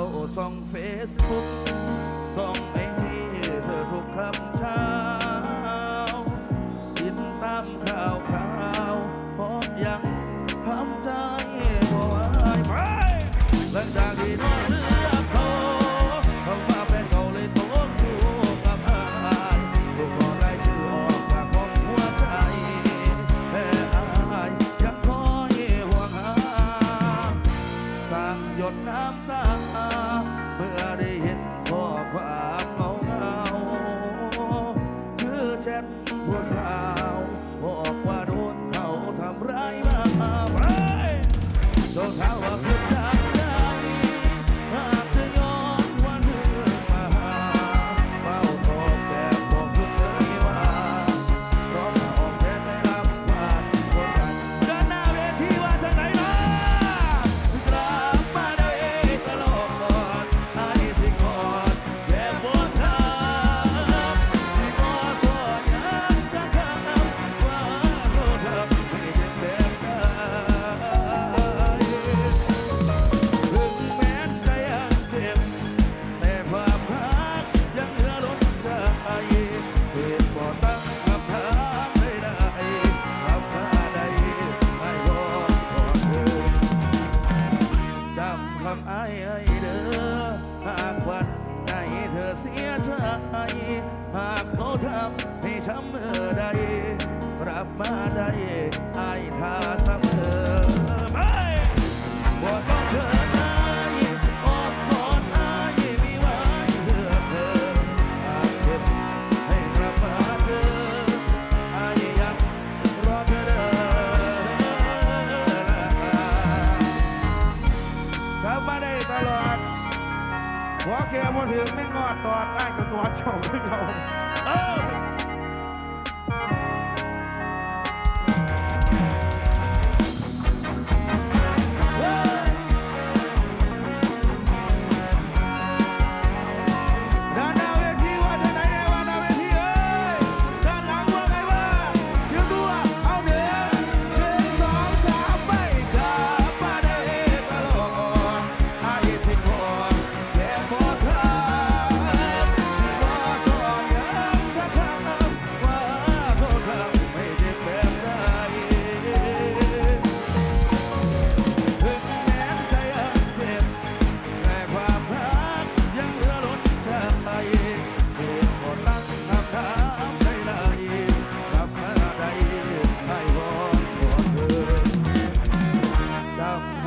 ส่องเฟซบุ๊กส่องไอจีเธอทุกคำเช้าติดตามข่าวคราว เมื่อได้เห็นข้อความเงาเงาคือเจ็บหัวใจ หักอายเอ้ยเด้อหากวันใหนเธอเสียใจ หากเขาทำให้ช้ำเมื่อใดรับมาได้อายทาสัก มาได้ตลอด หัวแค่มาถึงไม่งอดตอดได้ก็ตัวเจ้าไม่นเขา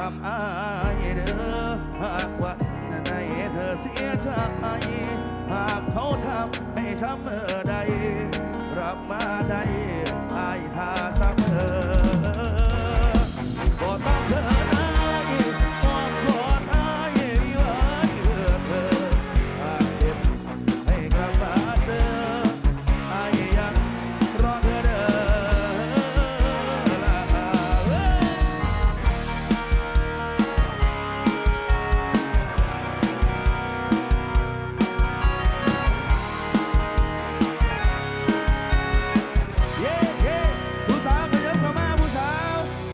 ามอายเด้อหากว่าในเธอเสียใจหากเขาทำให้ช้ำเมื่อใดรับมาได้